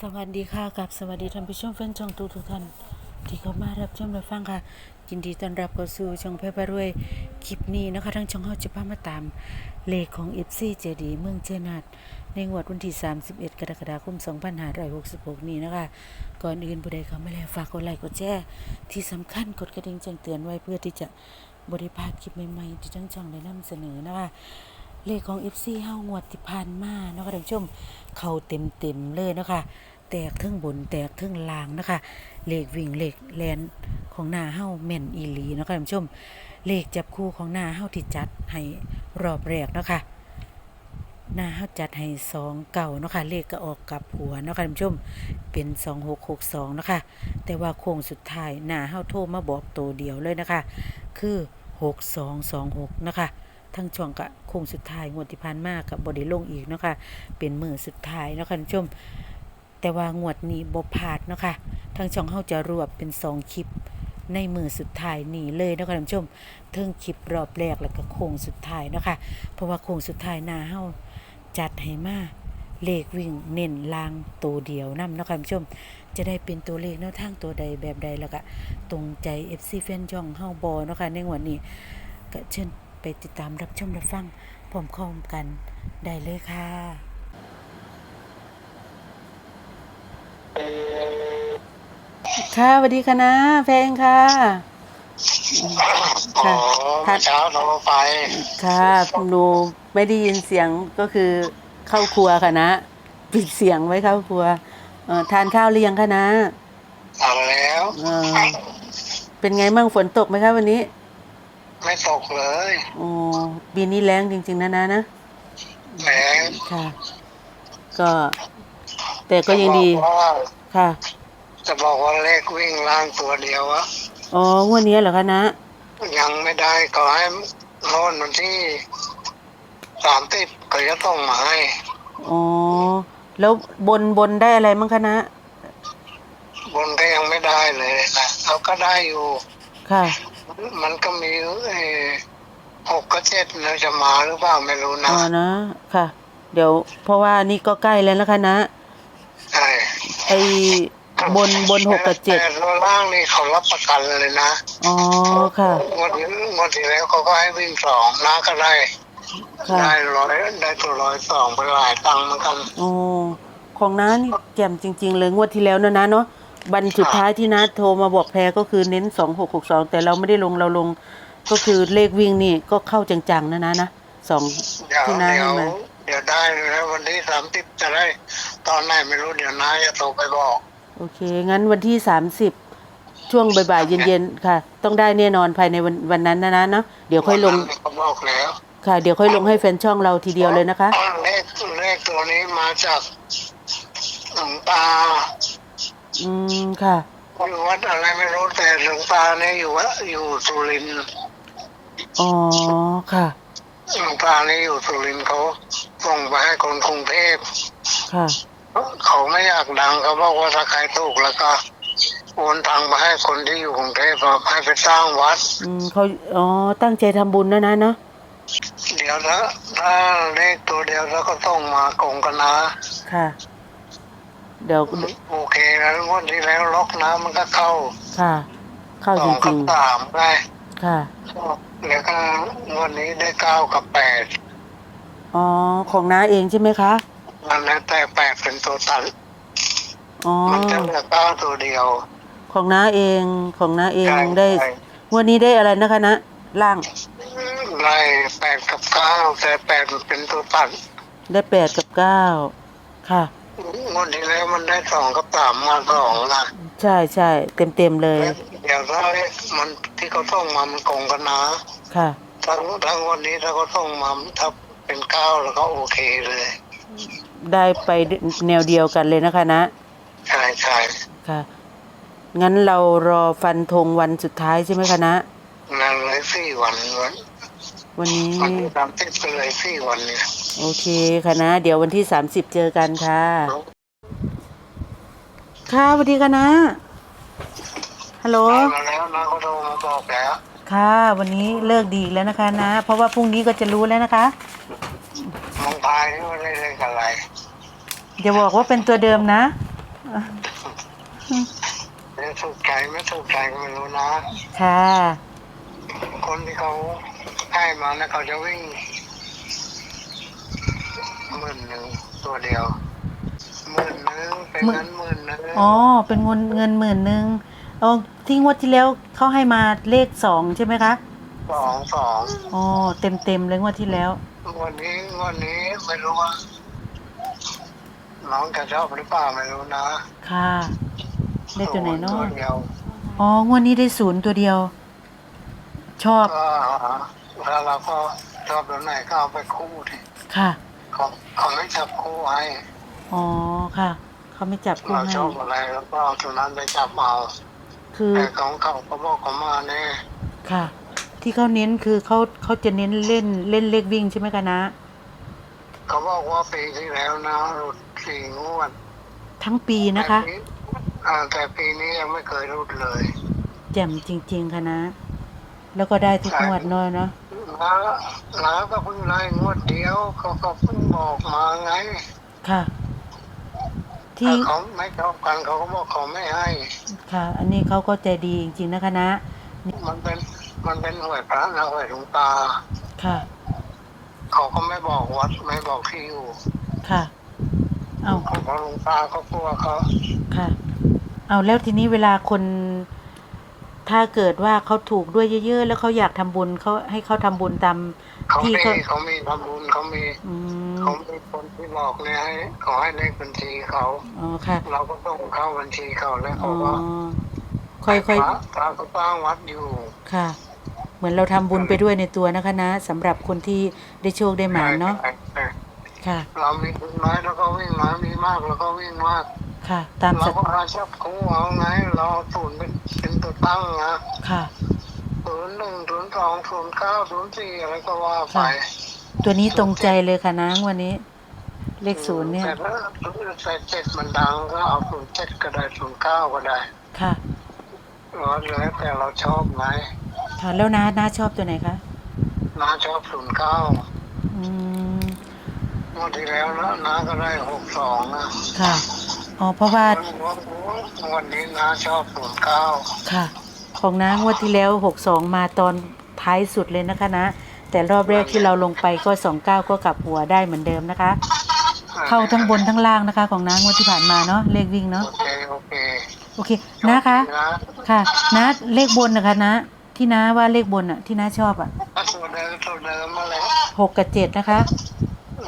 สวัสดีค่ะกับสวัสดีท่านผู้ชมแฟนช่องทุกทุกท่านที่เข้ามารับชมรับฟังค่ะยินดีต้อนรับเข้าสู่ช่องเพชรพารวยคลิปนี้นะคะทั้งช่องเฮาจะพามาตามเลขของ FC เจดีเมืองเจนาดในงวดวันที่ 31 กรกฎาคม 2566 นี้นะคะ ก่อนอื่นผู้ใดเข้ามาแล้วฝากกดไลค์กดแชร์ที่สำคัญกดกระดิ่งแจ้งเตือนไว้เพื่อที่จะบริพาดคลิปใหม่ๆที่ทั้งช่องได้นำเสนอนะคะ เลขของ FC เฮางวดที่ผ่านมาเนาะค่ะท่านผู้ชมเข้าเต็มๆเลยเนาะคะแตกทึงบนแตกทึงล่างนะคะเลขวิ่งเลขแลนของหน้าเฮาแม่นอีหลีเนาะคะท่านผู้ชมเลขจับคู่ของหน้าเฮาที่จัดให้รอบแรกเนาะคะหน้าเฮาจัดให้สองเก่าเนาะคะเลขก็ออกกับหัวเนาะค่ะท่านผู้ชมเป็นสองหกหกสองเนาะคะแต่ว่าโค้งสุดท้ายหน้าเฮาโทรมาบอกตัวเดียวเลยนะคะ คือหกสองสองหกนะคะ ทั้งช่วงกะโค้งสุดท้ายงวดที่ผ่านมากับบไดีลงอีกเนาะค่ะเป็นมือสุดท้ายเนาะค่ะท่านผู้ชม แต่ว่างวดนี้บ่พลาดเนาะค่ะทางช่องเฮาจะรวบเป็นสองคลิปในมือสุดท้ายนี้เลยเนาะค่ะท่านผู้ชมเทิงคลิปรอบแรกแล้วก็โค้งสุดท้ายเนาะค่ะเพราะว่าโค้งสุดท้ายหน้าเฮาจัดให้มาเลขวิ่งเน้นลางตัวเดียวนํเนาะค่ะท่านผู้ชม จะได้เป็นตัวเลขแนวทางตัวใดแบบใดแล้วก็ตรงใจ FC แฟนช่องเฮาบ่เนาะค่ะในงวดนี้ก็เชิญ ไปติดตามรับชมรับฟังพร้อมๆกันได้เลยค่ะค่ะสวัสดีค่ะนะแพงค่ะอ๋อค่ะเมื่อเช้าโทรไปค่ะหนูไม่ได้ยินเสียงก็คือเข้าครัวค่ะนะปิดเสียงไว้เข้าครัวเอ่อทานข้าวหรือยังคะนะเอาแล้วเออเป็นไงมั่งฝนตกไหมคะวันนี้ ไม่ตกเลยอ๋อปีนี้แรงจริง ๆ นะนะนะแหมค่ะ ก็ แต่ก็ยังดีจะบอกว่าค่ะจะบอกว่าเลขวิ่งล่างตัวเดียวอะอ๋องวดนี้เหรอคะนะยังไม่ได้ก็ให้โน่นวันที่สามติดก็จะต้องมาให้อ๋อแล้วบนบนได้อะไรมั้งคะนะบนก็ยังไม่ได้เลยนะเราก็ได้อยู่ค่ะ มันก็มีเออหกกับเจ็ดนะจะมาหรือเปล่าไม่รู้นะอ๋อนะค่ะ เดี๋ยว เพราะว่านี่ก็ใกล้แล้วนะคะนะใช่ไอ้บนบนหกกับเจ็ดแต่ตัวล่างนี่เขารับประกันเลยนะอ๋อค่ะงวดที่งวดที่แล้วเขาก็ให้วิ่งสองนะก็ได้ค่ะได้ร้อยได้ตัวร้อยสองไปหลายตังค์เหมือนกันอ๋อของน้านี่แจ่มจริง ๆ เลยงวดที่แล้วนะนะเนาะ วันสุดท้ายที่น้าโทรมาบอกแพรก็คือเน้นสองหกหกสองแต่เราไม่ได้ลงเราลง ก็คือเลขวิ่งนี่ก็เข้าจังๆนะนะนะสองเดี๋ยวที่น้าเดี๋ยให้วมาเดี๋ยวได้แล้ววันที่สามสิบจะได้ ตอนไหนไม่รู้เดี๋ยวน้าจะโทรไปบอก โอเค งั้นวันที่สามสิบช่วงบ่ายๆเย็นๆค่ะ ต้องได้แน่นอนภายในวันวันนั้นนะนะเนาะเดี๋ยวค่อยลงวันนั้นเขาบอกแล้วค่ะเดี๋ยวค่อยลงให้แฟนช่องเราทีเดียวเลยนะคะเลขเลขตัวนี้มาจากหลวงตา อืมค่ะ อยู่วัดอะไรไม่รู้แต่หลวงตาเนี่ยอยู่วัดอยู่สุรินทร์อ๋อค่ะ หลวงตาเนี่ยอยู่สุรินทร์เขาส่งไปให้คนกรุงเทพค่ะเขาไม่อยากดังเขาบอกว่าถ้าใครถูกแล้วก็โอนตังค์มาให้คนที่อยู่กรุงเทพอะให้ไปสร้างวัด อืมเขาอ๋อตั้งใจทำบุญนะนะเนาะเดี๋ยวนะถ้าเลขตัวเดียวแล้วก็ต้องมากงกันนะ ค่ะ เดี๋ยวโอเคแล้วงวดที่แล้วล็อกนะมันก็เข้า ค่ะ เข้าสจองกัริบงสามได้ ๆค่ะ แล้วก็งวดนี้ได้เก้ากับแปดอ๋อ ของน้าเองใช่ไหมคะ มันแล้วแต่แปดเป็นตัวตัดอ๋อ มันจะเหลือเก้าตัวเดียวของน้าเอง ของน้าเองใช่ได้ใช่งวันนี้ได้อะไรนะคะนะล่าง ไล่แปดกับเก้าแต่แปดเป็นตัวตัดได้แปดกับเก้าค่ะ งวดที่แล้วมันได้สองกับสามมาสองนะใช่ใช่เต็มเต็มๆเลย เดี๋ยวถ้าเลขมันที่เขาส่งมามันกงกันนะค่ะ ทั้งทั้งวันนี้ถ้าเขาส่งมาถ้าเป็นเก้าแล้วก็โอเคเลย ได้ไปแนวเดียวกันเลยนะคะนะ ใช่ใช่ค่ะ งั้นเรารอฟันธงวันสุดท้ายใช่ไหมคะนะนั่นเลยสี่วันวันวันนี้ วันที่สามสิบไปเลยสี่วันเนี่ย โอเคค่ะนะ เดี๋ยววันที่สามสิบเจอกันค่ะ ค่ะสวัสดีค่ะนะ ฮัลโหล มาแล้วนะเขาโทรมาบอกแล้วค่ะ วันนี้เลิกดีแล้วนะคะนะ เพราะว่าพรุ่งนี้ก็จะรู้แล้วนะคะมองพายนี่มันได้เลขอะไรอย่าบอกว่าเป็นตัวเดิมนะจะถูกใจไม่ถูกใจก็ไม่รู้นะ ค่ะ คนที่เขาให้มานะเขาจะวิ่งห มื่นหนึ่งตัวเดียวหมื่นหนึ่งเป็นเงินหมื่นหนึ่งอ๋อ เป็นเงินเงินหมื่นหนึ่งเอาที่งวดที่แล้วเขาให้มาเลขสองใช่ไหมคะสองสองอ๋อเต็มเต็มๆเลยงวดที่แล้ววันนี้วันนี้ไม่รู้ว่าน้องจะชอบหรือเปล่าไม่รู้นะ ค่ะได้ตัวไหนเนาะตัวเดียวอ๋องวดนี้ได้ศูนย์ตัวเดียว ชอบก็ถ้าเราก็ชอบตัวไหนก็เอาไปคู่ดิค่ะ เขาเขาไม่จับคู่ให้อ๋อค่ะ เขาไม่จับคู่เราให้ชอบอะไรแล้วก็เอาตัวนั้นไปจับเอาคือแต่ของเขาเขาบอกเขามาเนี่ยค่ะ ที่เขาเน้นคือเขาเขาจะเน้นเล่นเล่นเลขวิ่งใช่ไหมคะนะ เขาบอกว่าปีที่แล้วนะหลุดสี่งวดทั้งปีนะคะ แต่ปีอ่าแต่ปีนี้ยังไม่เคยหลุดเลย แจ่มจริง ๆค่ะนะ แล้วก็ได้ทุกงวดน้อยเนาะ น้าน้าก็เพิ่งได้งวดเดียวเขาก็เพิ่ง บอกมาไงค่ะ ที่ ถ้าเขาไม่ชอบกันเขาก็บอกเขาไม่ให้ ค่ะ อันนี้เขาก็ใจดีจริงๆนะคะนะ มันเป็นมันเป็นหน่วยพระนะหน่วยหลวงตา ค่ะ เขาก็ไม่บอกวัดไม่บอกที่อยู่ค่ะ เอาเขาบอกหลวงตาเขากลัวเขา ค่ะ เอาแล้วทีนี้เวลาคน ถ้าเกิดว่าเขาถูกด้วยเยอะๆ แล้วเขาอยากทำบุญเขาให้เขาทำบุญตามเขาที่มีเขาเขามีทำบุญเขามีอืมเขามีคนที่บอกเนี่ยให้ขอให้เลขบัญชีเขา อ๋อค่ะเราก็ต้องเข้าบัญชีเขาแล้วอ๋เขาอก็ค่อยพระพระก็ตั้งวัดอยู่ๆค่ะ เหมือนเราทำบุญไปด้วยในตัวนะคะนะสำหรับคนที่ได้โชคได้หมานเนาะใช่ใช่ค่ะ เรามีบุญน้อยแล้วก็วิ่งน้อยมีมากแล้วก็วิ่งมาก ค่ะ ตามเราสัตก็หาชับคู่เอาไงเราศูนย์เป็นเป็นตัวตั้งนะค่ะ ศูนย์หนึ่งศูนย์สองศูนย์เก้าศูนย์สี่อะไรก็ว่าไปตัวนี้ตรงใจเลยค่ะนะวันนี้ เลขศูนย์เนี่ย แต่ถ้าแต่เจ็ดมันดังก็เอาศูนย์เจ็ดก็ได้ศูนย์เก้าก็ได้ค่ะแล้วแล้วแต่เราชอบไงค่ะแล้วน้าน้าชอบตัวไหนคะน้าชอบศูนย์เก้าอืมงวดที่แล้วนะน้าก็ได้หกสองนะค่ะ อ๋อเพราะว่าวันนี้น้าชอบศูนย์เก้าค่ะ ของน้างวดที่แล้วหกสองมาตอนท้ายสุดเลยนะคะนะ แต่รอบแรกที่เราลงไปก็สองเก้าก็กลับหัวได้เหมือนเดิมนะคะ เข้าทั้งบนทั้งล่างนะคะ ของน้างวดที่ผ่านมาเนาะเลขวิ่งเนาะโอเคโอเคโอเคนะคะนะค่ะนะเลขบนนะคะนะ ที่น้าว่าเลขบนอะ ที่น้าชอบอะตัวเดิมตัวเดิมมาแล้วหกกับเจ็ดนะคะ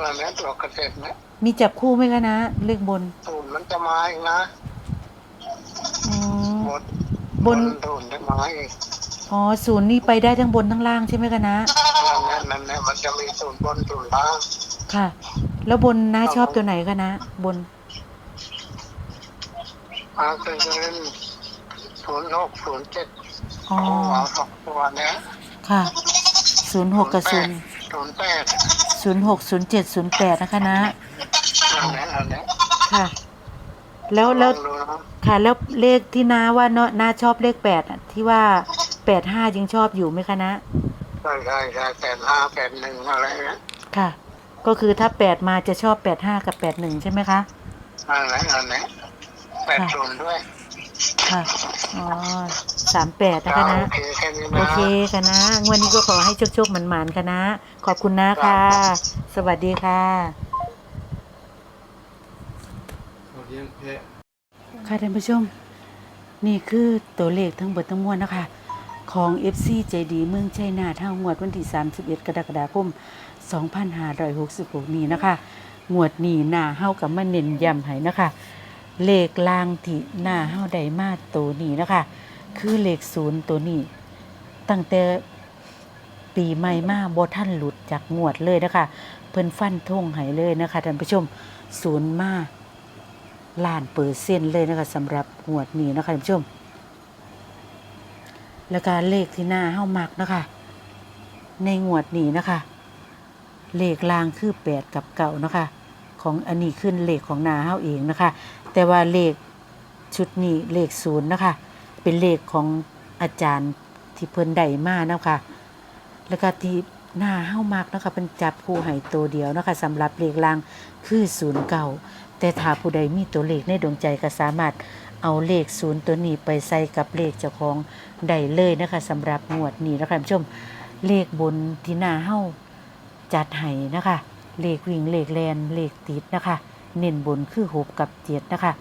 แล้วแม่ตัวเกษตรนะ มีจับคู่ไหมคะนะ เลขบนศูนย์มันจะมาอีกนะอืมบนบนศูนย์จะมาอีกอ๋อศูนย์นี่ไปได้ทั้งบนทั้งล่างใช่ไหมคะนะนั่นนั่นนั่นมันจะมีศูนย์บนศูนย์ล่างค่ะ แล้วบนน้าชอบตัวไหนคะนะ บนมาคือเล่นศูนย์หกศูนย์เจ็ดอ๋อเอาสองตัวเนี้ยค่ะศูนย์หกกับศูนย์ศูนย์แปด ศูนย์หกศูนย์เจ็ดศูนย์แปดนะคะนะ นั่นแหละนั่นแหละค่ะ แล้วแล้วองดูนะค่ะ แล้วเลขที่น้าว่าเนาะน้าชอบเลขแปดอะที่ว่าแปดห้ายังชอบอยู่ไหมคะนะ ใช่ใช่ใช่แปดห้าแปดหนึ่งอะไรเงี้ยค่ะ ก็คือถ้าแปดมาจะชอบแปดห้ากับแปดหนึ่งใช่ไหมคะ นั่นแหละนั่นแหละแปดศูนย์ด้วยค่ะ อ๋อสามแปดนะคะนะ โอเคแค่นี้โอนะเคค่ะนะงวันนี้ก็ขอให้โชคๆหมันๆค่ะนะ ขอบคุณนะค่ะสวัสดีค่ะ เราเลี้ยงแพะค่ะท่านผู้ชม นี่คือตัวเลขทั้งเบิดทั้งมวลนะคะ ของ FC ใจดีเมืองชัยนาทางวดวันที่ 31 กรกฎาคม 2566 นี้นะคะ งวดนี้หน้าเฮากับมาเน้นย้ำให้นะคะ เลขลางที่หน้าเฮาได้มาตัวนี้นะคะ คือเลขศูนย์ตัวนี้ ตั้งแต่ปีใหม่มาบ่ท่านหลุดจากงวดเลยนะคะ เพิ่นฟันธงให้เลยนะคะท่านผู้ชมศูนย์มา ล้านเปอร์เซ็นต์เลยนะคะสำหรับงวดนี้นะคะท่านผู้ชม แล้วก็เลขที่หน้าเฮ้ามักนะคะ ในงวดนี้นะคะ เลขลางคือแปดกับเก่านะคะ ของอันนี้ขึ้นเลขของหนาเฮ้าเองนะคะ แต่ว่าเลขชุดนี้เลขศูนย์นะคะ เป็นเลขของอาจารย์ที่เพิ่นได้มานะคะ แล้วก็ที่หน้าเฮ้ามากนะคะเป็นจับคู่ให้ตัวเดียวนะคะสำหรับเลขลางคือศูนย์เก่า แต่ถ้าผู้ใดมีตัวเลขในดวงใจก็สามารถเอาเลขศูนย์ตัวนี้ไปใส่กับเลขเจ้าของได้เลยนะคะสำหรับงวดนี้นะคะผู้ชมเลขบนที่หน้าเฮ้าจัดให้นะคะ เลขวิ่งเลขแลนเลขติดนะคะ เน้นบนคือหกกับเจ็ดนะคะ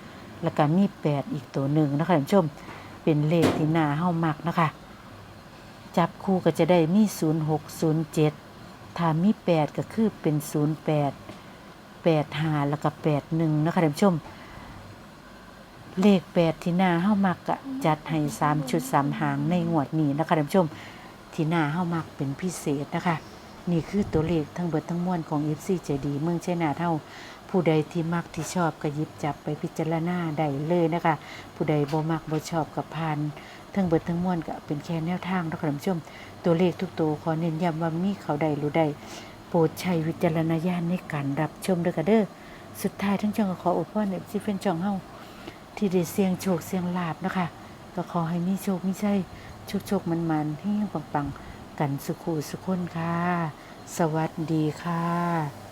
แล้วก็มีแปดอีกตัวหนึ่งนะคะผู้ชมเป็นเลขที่หน้าเฮ้ามักนะคะ จับคู่ก็จะได้มี0 6 0 7ถ้ามี8ก็คือเป็น0 8 8 5 แล้วก็8 1นะคะท่านผู้ชม เลข8ที่หน้าเฮามักก็จัดให้3ชุด3หางในงวดนี้นะคะท่านผู้ชม ที่หน้าเฮามักเป็นพิเศษนะคะ นี่คือตัวเลขทั้งเบิดทั้งมวลของ FC ใจดีเมืองชัยนาทเฮาผู้ใดที่มักที่ชอบก็หยิบจับไปพิจารณาได้เลยนะคะ ผู้ใดบ่มักบ่ชอบกับพานทั้งเบิดทั้งมวลก็เป็นแค่แนวทางเนาะคะท่านผู้ชม ตัวเลขทุกตัวขอเน้นย้ำว่ามีเขาใดรู้ใดโป รดใช้วิจารณญาณในการรับชมเด้อค่ะเด้อสุดท้ายทั้งจองขออวยพรในที่เป็นจองเฮาที่ได้เสียงโชคเสียงลาบนะคะ ก็ขอให้มีโชคมีชัยโชคโชคมันมันๆเฮงปังๆกันสุขุสุขคนค่ะ สวัสดีค่ะ